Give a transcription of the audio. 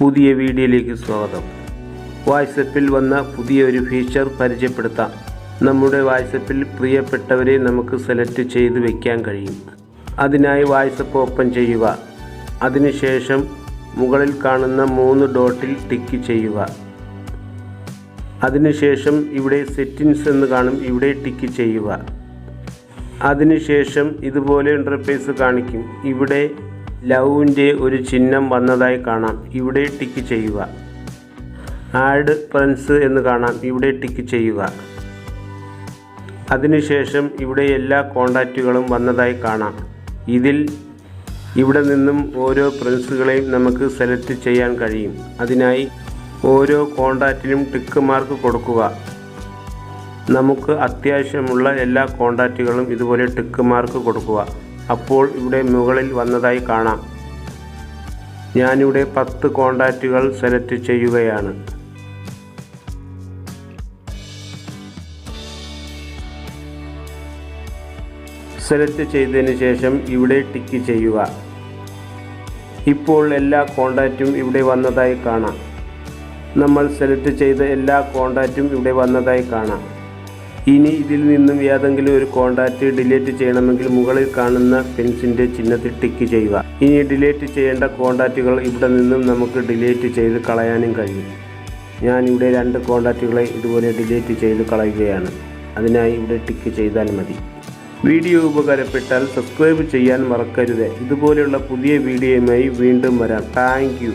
പുതിയ വീഡിയോയിലേക്ക് സ്വാഗതം. വാട്സപ്പിൽ വന്ന പുതിയ ഒരു ഫീച്ചർ പരിചയപ്പെടുത്താം. നമ്മുടെ വാട്സപ്പിൽ പ്രിയപ്പെട്ടവരെ നമുക്ക് സെലക്ട് ചെയ്ത് വയ്ക്കാൻ കഴിയും. അതിനായി വാട്സപ്പ് ഓപ്പൺ ചെയ്യുക. അതിനുശേഷം മുകളിൽ കാണുന്ന മൂന്ന് ഡോട്ടിൽ ടിക്ക് ചെയ്യുക. അതിനുശേഷം ഇവിടെ സെറ്റിങ്സ് എന്ന് കാണും ഇവിടെ ടിക്ക് ചെയ്യുക. അതിനുശേഷം ഇതുപോലെ ഇന്റർഫേസ് കാണിക്കും. ഇവിടെ ലവിന്റെ ഒരു ചിഹ്നം വന്നതായി കാണാം. ഇവിടെ ടിക്ക് ചെയ്യുക. ആഡ് ഫ്രണ്ട്സ് എന്ന് കാണാം. ഇവിടെ ടിക്ക് ചെയ്യുക. അതിനുശേഷം ഇവിടെ എല്ലാ കോണ്ടാക്റ്റുകളും വന്നതായി കാണാം. ഇതിൽ ഇവിടെ നിന്നും ഓരോ ഫ്രണ്ട്സുകളെയും നമുക്ക് സെലക്ട് ചെയ്യാൻ കഴിയും. അതിനായി ഓരോ കോണ്ടാക്റ്റിനും ടിക്ക് മാർക്ക് കൊടുക്കുക. നമുക്ക് അത്യാവശ്യമുള്ള എല്ലാ കോണ്ടാക്റ്റുകളും ഇതുപോലെ ടിക്ക് മാർക്ക് കൊടുക്കുക. അപ്പോൾ ഇവിടെ മുകളിൽ വന്നതായി കാണാം. ഞാനിവിടെ പത്ത് കോണ്ടാക്റ്റുകൾ സെലക്ട് ചെയ്യുകയാണ്. സെലക്ട് ചെയ്തതിന് ശേഷം ഇവിടെ ടിക്ക് ചെയ്യുക. ഇപ്പോൾ എല്ലാ കോണ്ടാക്റ്റും ഇവിടെ വന്നതായി കാണാം. നമ്മൾ സെലക്ട് ചെയ്ത എല്ലാ കോണ്ടാക്റ്റും ഇവിടെ വന്നതായി കാണാം. ഇനി ഇതിൽ നിന്നും ഏതെങ്കിലും ഒരു കോണ്ടാക്റ്റ് ഡിലീറ്റ് ചെയ്യണമെങ്കിൽ മുകളിൽ കാണുന്ന പെൻസിന്റെ ചിഹ്നത്തിൽ ടിക്ക് ചെയ്യുക. ഇനി ഡിലീറ്റ് ചെയ്യേണ്ട കോണ്ടാക്റ്റുകൾ ഇവിടെ നിന്നും നമുക്ക് ഡിലീറ്റ് ചെയ്ത് കളയാനും കഴിയും. ഞാൻ ഇവിടെ രണ്ട് കോണ്ടാക്റ്റുകളെ ഇതുപോലെ ഡിലീറ്റ് ചെയ്ത് കളയുകയാണ്. അതിനായി ഇവിടെ ടിക്ക് ചെയ്താൽ മതി. വീഡിയോ ഉപകാരപ്പെട്ടാൽ സബ്സ്ക്രൈബ് ചെയ്യാൻ മറക്കരുത്. ഇതുപോലെയുള്ള പുതിയ വീഡിയോയുമായി വീണ്ടും വരാം. താങ്ക്